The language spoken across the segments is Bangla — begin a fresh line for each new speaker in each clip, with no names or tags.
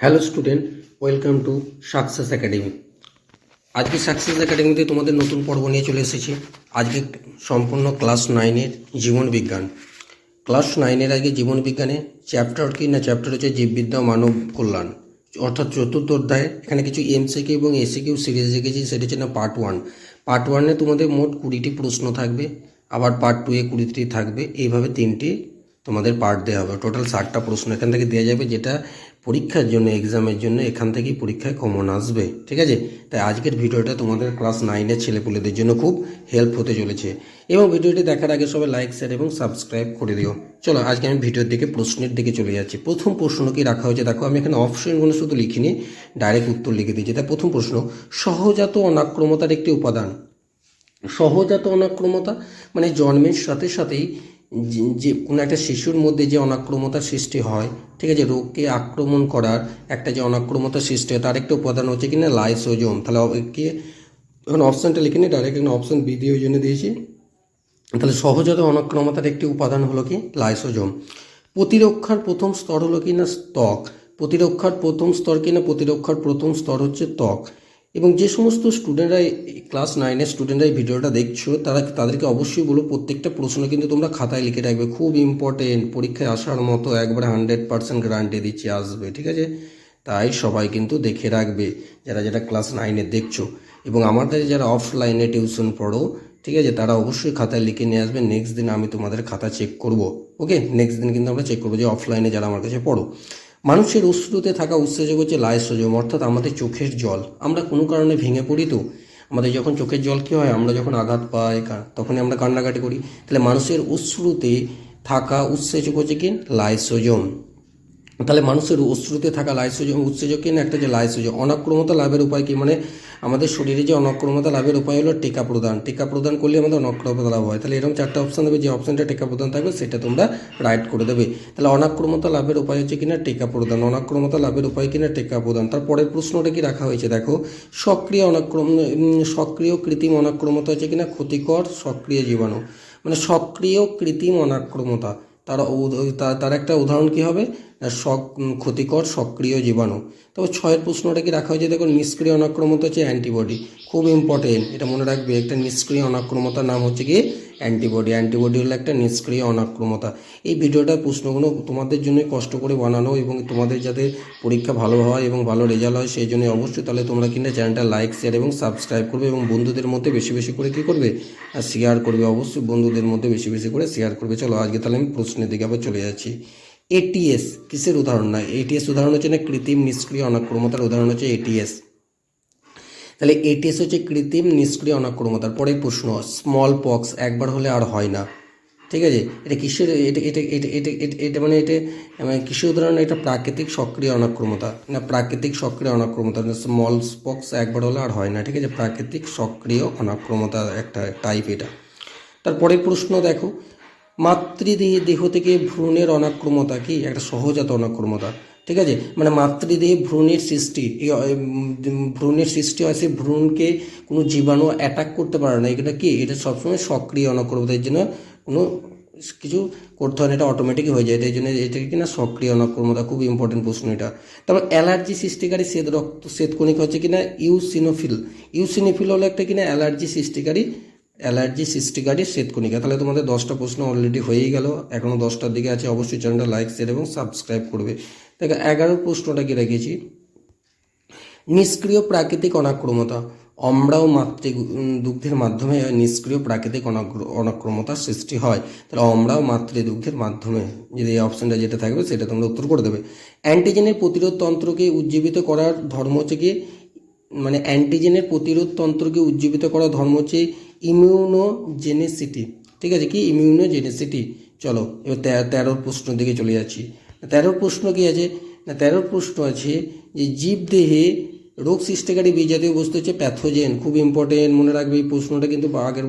Hello student, welcome to success academy. আজকে সাকসেস একাডেমিতে তোমাদের নতুন পর্ব নিয়ে চলে এসেছি। আজকে সম্পূর্ণ ক্লাস নাইনের জীবন বিজ্ঞান। ক্লাস নাইনের আগে জীবন বিজ্ঞানে চ্যাপ্টার কি না চ্যাপ্টার হচ্ছে জীববিদ্যা, মানব কল্যাণ। অর্থাৎ চতুর্থ অধ্যায়ে এখানে কিছু এমসিকিউ এবং এসিকিউ সিরিজ রেখেছি সেটা হচ্ছে না পার্ট ওয়ান। পার্ট ওয়ানে তোমাদের মোট কুড়িটি প্রশ্ন থাকবে, আবার পার্ট টু এ কুড়িটি থাকবে, এইভাবে তিনটি তোমাদের পার্ট দেওয়া হবে। টোটাল ষাটটা প্রশ্ন এখান থেকে দেওয়া যাবে, যেটা পরীক্ষার জন্য এক্সামের জন্য এখান থেকেই পরীক্ষায় কমন আসবে। ঠিক আছে? তাই আজকের ভিডিওটা তোমাদের ক্লাস নাইনের ছেলেপুলেদের জন্য খুব হেল্প হতে চলেছে। এবং ভিডিওটি দেখার আগে সবাই লাইক শেয়ার এবং সাবস্ক্রাইব করে দিও। চলো, আজকে আমি ভিডিওর দিকে, প্রশ্নের দিকে চলে যাচ্ছি। প্রথম প্রশ্ন কি রাখা হয়েছে? দেখো, আমি এখানে অপশনগুলো শুধু লিখিনি ডাইরেক্ট উত্তর লিখে দিয়েছি। তাই প্রথম প্রশ্ন, সহজাত অনাক্রমতার একটি উপাদান। সহজাত অনাক্রমতা মানে জন্মের সাথে সাথেই যে- কোনো একটা শিশুর মধ্যে যে অনাক্রমতার সৃষ্টি হয়, ঠিক আছে? রোগকে আক্রমণ করার একটা যে অনাক্রমতার সৃষ্টি হয়, তার একটা উপাদান হচ্ছে কিনা লাইসোজোম তাহলে কি? এখন অপশানটা লিখে নিই ডাইরেক্ট এখানে অপশান বি দিয়ে ওই জন্য দিয়েছি। তাহলে সহজাত অনাক্রমতার একটি উপাদান হলো কি? লাইসোজোম প্রতিরক্ষার প্রথম স্তর হলো কি না? ত্বক। প্রতিরক্ষার প্রথম স্তর কি না? প্রতিরক্ষার প্রথম স্তর হচ্ছে ত্বক। এবং যে সমস্ত স্টুডেন্টরা ক্লাস নাইনের স্টুডেন্টরা এই ভিডিওটা দেখছ, তারা তাদেরকে অবশ্যই বলো, প্রত্যেকটা প্রশ্ন কিন্তু তোমরা খাতায় লিখে রাখবে। খুব ইম্পর্টেন্ট পরীক্ষায় আসার মতো একবারে হান্ড্রেড পার্সেন্ট গ্যারান্টি দিচ্ছি, আসবে, ঠিক আছে? তাই সবাই কিন্তু দেখে রাখবে, যারা যারা ক্লাস নাইনে দেখছ। এবং আমার কাছে যারা অফলাইনে টিউশন পড়ো, ঠিক আছে? তারা অবশ্যই খাতায় লিখে নিয়ে আসবে নেক্সট দিন আমি তোমাদের খাতা চেক করব ওকে নেক্সট দিন কিন্তু আমরা চেক করব যে অফলাইনে যারা আমার কাছে পড়ো। মানুষের অশ্রুতে থাকা উৎসেচক হচ্ছে লাইসোজম অর্থাৎ আমাদের চোখের জল। আমরা কোনো কারণে ভেঙে পড়ি তো, আমাদের যখন চোখের জল কী হয়, আমরা যখন আঘাত পাই তখনই আমরা কান্নাকাটি করি। তাহলে মানুষের অশ্রুতে থাকা উৎসেচক হচ্ছে কি? লাইসোজম তাহলে মানুষের অশ্রুতে থাকা লাইসোজম উৎসেচক কিনা একটা যে লাইসোজম, অনাক্রমতা লাভের উপায় কি? মানে আমাদের শরীরে যে অনাক্রমতা লাভের উপায় হলো টিকা প্রদান। টিকা প্রদান করলে আমাদের অনাক্রমতা লাভ হয়। তাহলে এরকম চারটা অপশান দেবে। যে অপশনটা টিকা প্রদান থাকবে, সেটা তোমরা রাইট করে দেবে। তাহলে অনাক্রমতা লাভের উপায় হচ্ছে কিনা টিকা প্রদান। অনাক্রমতা লাভের উপায় কিনা টিকা প্রদান। তারপরের প্রশ্নটা কি রাখা হয়েছে? দেখো, সক্রিয় অনাক্রম সক্রিয় কৃত্রিম অনাক্রমতা হচ্ছে কিনা ক্ষতিকর সক্রিয় জীবাণু। মানে সক্রিয় কৃত্রিম অনাক্রমতা। তার তার একটা উদাহরণ কি হবে? সক, ক্ষতিকর সক্রিয় জীবাণু। তবে ছয়ের প্রশ্নটা কি রাখা হয়েছে? দেখুন, নিষ্ক্রিয় অনাক্রমতা হচ্ছে অ্যান্টিবডি। খুব ইম্পর্টেন্ট এটা মনে রাখবে, একটা নিষ্ক্রিয় অনাক্রমতার নাম হচ্ছে কি? অ্যান্টিবডি অ্যান্টিবডি হলো একটা নিষ্ক্রিয় অনাক্রমতা। এই ভিডিওটার প্রশ্নগুলো তোমাদের জন্যই কষ্ট করে বানানো এবং তোমাদের যাতে পরীক্ষা ভালো হয় এবং ভালো রেজাল্ট হয় সেই জন্য অবশ্যই তাহলে তোমরা কিন্তু চ্যানেলটা লাইক শেয়ার এবং সাবস্ক্রাইব করবে এবং বন্ধুদের মধ্যে বেশি বেশি করে কী করবে? আর শেয়ার করবে, অবশ্যই বন্ধুদের মধ্যে বেশি বেশি করে শেয়ার করবে। চলো আজকে তাহলে আমি প্রশ্নের দিকে আবার চলে যাচ্ছি। এটিএস কিসের উদাহরণ? না এটিএস উদাহরণ হচ্ছে না কৃত্রিম নিষ্ক্রিয় অনাক্রমতার উদাহরণ হচ্ছে এটিএস তাহলে এটিএস হচ্ছে কৃত্রিম নিষ্ক্রিয় অনাক্রমতার। পরের প্রশ্ন স্মল পক্স একবার হলে আর হয় না। ঠিক আছে? এটা কিসের, এটা এটা এটা এটা এটা এটা মানে এটা মানে কিসের উদাহরণ? এটা প্রাকৃতিক সক্রিয় অনাক্রমতা। না, প্রাকৃতিক সক্রিয় অনাক্রমতা স্মল পক্স একবার হলে আর হয় না। ঠিক আছে? প্রাকৃতিক সক্রিয় অনাক্রমতা একটা টাইপ এটা। তারপরে প্রশ্ন দেখো, মাতৃদেহে দেহ থেকে ভ্রূণের অনাক্রমতা কি? একটা সহজাত অনাক্রমতা। ঠিক আছে? মানে মাতৃদেহে ভ্রূণের সৃষ্টি। ভ্রূণের সৃষ্টি হয় সেই ভ্রূণকে কোনো জীবাণু অ্যাটাক করতে পারে না। এটা কি? এটা সবসময় সক্রিয় অনাক্রমতা এর জন্য কোনো কিছু করতে হয় না। এটা অটোমেটিক হয়ে যায়। এই জন্য এটাকে কিনা সক্রিয় অনাক্রমতা খুব ইম্পর্টেন্ট প্রশ্ন এটা। তারপর অ্যালার্জি সৃষ্টিকারী শ্বেত রক্ত শ্বেতকণিকা হচ্ছে কিনা ইউসিনোফিল ইউসিনোফিল হলো একটা কিনা অ্যালার্জি সৃষ্টিকারী অ্যালার্জি সৃষ্টিকারী শ্বেতকণিকা তাহলে তোমাদের দশটা প্রশ্ন অলরেডি হয়েই গেল। এখনও দশটার দিকে আছে। অবশ্যই চ্যানেলটা লাইক শেয়ার এবং সাবস্ক্রাইব করবে। দেখো এগারো প্রশ্নটা কি রেখেছি? নিষ্ক্রিয় প্রাকৃতিক অনাক্রমতা। অম্রা ও মাতৃ দুগ্ধের মাধ্যমে নিষ্ক্রিয় প্রাকৃতিক অনাক্র- অনাক্রমতার সৃষ্টি হয়। তাহলে অম্রা ও মাতৃ দুগ্ধের মাধ্যমে যদি এই অপশনটা যেটা থাকবে, সেটা তোমরা উত্তর করে দেবে। অ্যান্টিজেনের প্রতিরোধ তন্ত্রকে উজ্জীবিত করার ধর্ম হচ্ছে কি? মানে অ্যান্টিজেনের প্রতিরোধ তন্ত্রকে উজ্জীবিত করার ধর্ম হচ্ছে ইমিউনোজেনেসিটি ঠিক আছে কি? ইমিউনোজেনেসিটি চলো, এবার তেরোর প্রশ্ন দিকে চলে যাচ্ছি। তেরোর প্রশ্ন কি আছে? না তেরোর প্রশ্ন আছে যে জীবদেহে রোগ সৃষ্টিকারী বিজাতীয় বস্তু হচ্ছে প্যাথোজেন। খুব ইম্পর্টেন্ট মনে রাখবে এই প্রশ্নটা কিন্তু আগের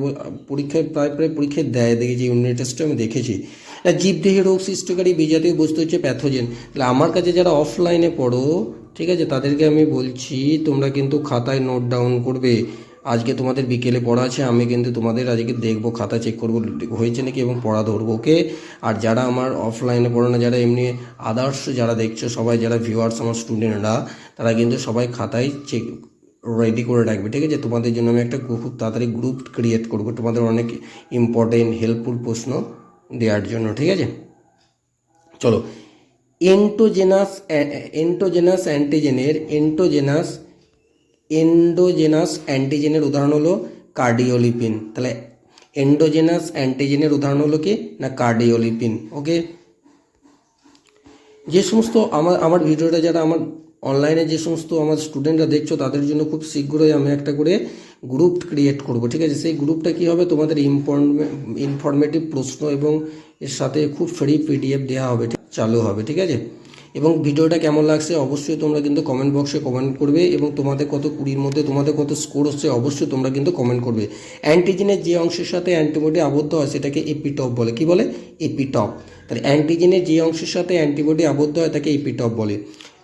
পরীক্ষায় প্রায় প্রায় পরীক্ষায় দেয়, দেখেছি ইউনিট টেস্টে আমি দেখেছি। না, জীবদেহে রোগ সৃষ্টিকারী বিজাতীয় বস্তু হচ্ছে প্যাথোজেন। তাহলে আমার কাছে যারা অফলাইনে পড়ো, ঠিক আছে, তাদেরকে আমি বলছি, তোমরা কিন্তু খাতায় নোট ডাউন করবে। আজকে তোমাদের বিকেলে পড়া আছে, আমি কিন্তু তোমাদের আজকে দেখব, খাতা চেক করব, হয়েছে নাকি এবং পড়া ধরবো ওকে আর যারা আমার অফলাইনে পড়ো না, যারা এমনি আদার্স যারা দেখছ, সবাই যারা ভিউয়ার্স আমার স্টুডেন্টরা তারা কিন্তু সবাই খাতায় চেক রেডি করে রাখবে, ঠিক আছে? তোমাদের জন্য আমি একটা খুব তাড়াতাড়ি গ্রুপ ক্রিয়েট করব, তোমাদের অনেক ইম্পর্টেন্ট হেল্পফুল প্রশ্ন দেওয়ার জন্য, ঠিক আছে? চলো এন্টোজেনাস এন্টোজেনাস অ্যান্টিজেনের এন্টোজেনাস এন্ডোজেনাস অ্যান্টিজেনের উদাহরণ হলো কার্ডিওলিপিন। তাহলে এন্ডোজেনাস অ্যান্টিজেনের উদাহরণ হলো কি? না কার্ডিওলিপিন। ওকে যে সমস্ত আমার আমার ভিডিওটা যারা আমার অনলাইনে যে সমস্ত আমার স্টুডেন্টরা দেখছ, তাদের জন্য খুব শীঘ্রই আমি একটা করে গ্রুপ ক্রিয়েট করব, ঠিক আছে? সেই গ্রুপটা কী হবে? তোমাদের ইনফরমেটিভ প্রশ্ন এবং এর সাথে খুব ফ্রি পিডিএফ দেওয়া হবে চালু হবে, ঠিক আছে? এবং ভিডিওটা কেমন লাগছে অবশ্যই তোমরা কিন্তু কমেন্ট বক্সে কমেন্ট করবে এবং তোমাদের কত কুড়ির মধ্যে, তোমাদের কত স্কোর হচ্ছে অবশ্যই তোমরা কিন্তু কমেন্ট করবে। অ্যান্টিজেনের যে অংশের সাথে অ্যান্টিবডি আবদ্ধ হয় সেটাকে এপিটপ বলে। কি বলে? এপিটপ তাহলে অ্যান্টিজেনের যে অংশের সাথে অ্যান্টিবডি আবদ্ধ হয় তাকে এপিটপ বলে।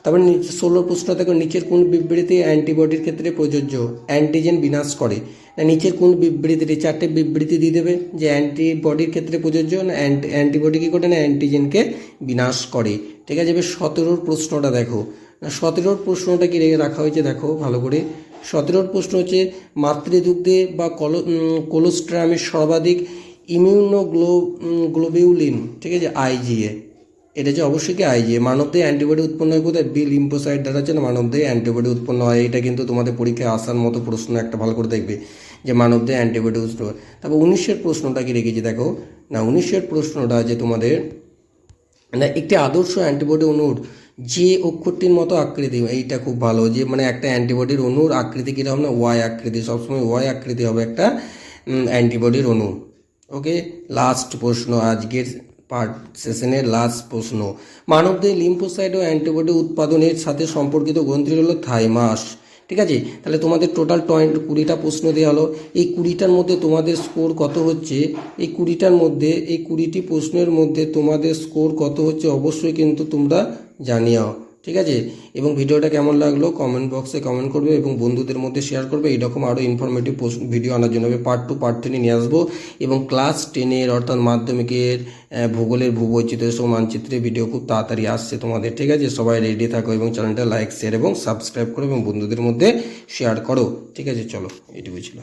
তারপরে ষোলো প্রশ্ন দেখো, নিচের কোন বিবৃতি অ্যান্টিবডির ক্ষেত্রে প্রযোজ্য? অ্যান্টিজেন বিনাশ করে। নিচের কোন বিবৃতিটি চারটে বিবৃতি দিয়ে দেবে যে অ্যান্টিবডির ক্ষেত্রে প্রযোজ্য না অ্যান্টিবডি কী করে না অ্যান্টিজেনকে বিনাশ করে। ঠিক আছে? এবার সতেরোর প্রশ্নটা দেখো। সতেরোর প্রশ্নটা কি রেখে রাখা হয়েছে? দেখো, ভালো করে। সতেরোর প্রশ্ন হচ্ছে, মাতৃদুগ্ধে বা কলো কোলোস্ট্রামের সর্বাধিক ইমিউনোগ্লো গ্লোবিউলিন ঠিক আছে? আইজিএ এটা যে অবশ্যই কি আইজিএ মানবদেহে অ্যান্টিবডি উৎপন্ন হয় কোথায়? বি লিম্পোসাইট দ্বারা হচ্ছে না মানবদেহে অ্যান্টিবডি উৎপন্ন হয়। এটা কিন্তু তোমাদের পরীক্ষায় আসার মতো প্রশ্ন একটা ভালো করে দেখবে যে মানবদেহে অ্যান্টিবডি উৎপন্ন হয়। তারপর উনিশের প্রশ্নটা কি রেখেছি? দেখো, না, উনিশের প্রশ্নটা যে তোমাদের, না, একটি আদর্শ অ্যান্টিবডি অণুর যে অক্ষরটির মতো আকৃতি, এইটা খুব ভালো যে মানে একটা অ্যান্টিবডির অণুর আকৃতি কীরকম না? ওয়াই আকৃতি। সবসময় ওয়াই আকৃতি হবে একটা অ্যান্টিবডির অণু। ওকে লাস্ট প্রশ্ন আজকের পার্ট সেশনের লাস্ট প্রশ্ন। মানবদের লিম্পোসাইড ও অ্যান্টিবডি উৎপাদনের সাথে সম্পর্কিত গ্রন্থি হলো থাইমাস ঠিক আছে? তাহলে তোমাদের টোটাল টয়েন্ট কুড়িটা প্রশ্ন দেওয়া হলো। এই কুড়িটার মধ্যে তোমাদের স্কোর কত হচ্ছে? এই কুড়িটার মধ্যে, এই কুড়িটি প্রশ্নের মধ্যে তোমাদের স্কোর কত হচ্ছে অবশ্যই কিন্তু তোমরা জানিও। ঠিক আছে? এবং ভিডিওটা কেমন লাগল কমেন্ট বক্সে কমেন্ট করবে এবং বন্ধুদের মধ্যে শেয়ার করবে। এইরকম আরও ইনফরমেটিভ ভিডিও আনার জন্য আমি পার্ট টু পার্ট থ্রি নিয়ে আসব। এবং ক্লাস টেনের অর্থাৎ মাধ্যমিকের ভূগোলের, ভূবৈচিত্র্য সব মানচিত্রের ভিডিও খুব তাড়াতাড়ি আসছে তোমাদের, ঠিক আছে? সবাই রেডি থাকো এবং চ্যানেলটা লাইক শেয়ার এবং সাবস্ক্রাইব করো এবং বন্ধুদের মধ্যে শেয়ার করো। ঠিক আছে? চলো এটুকু ছিল।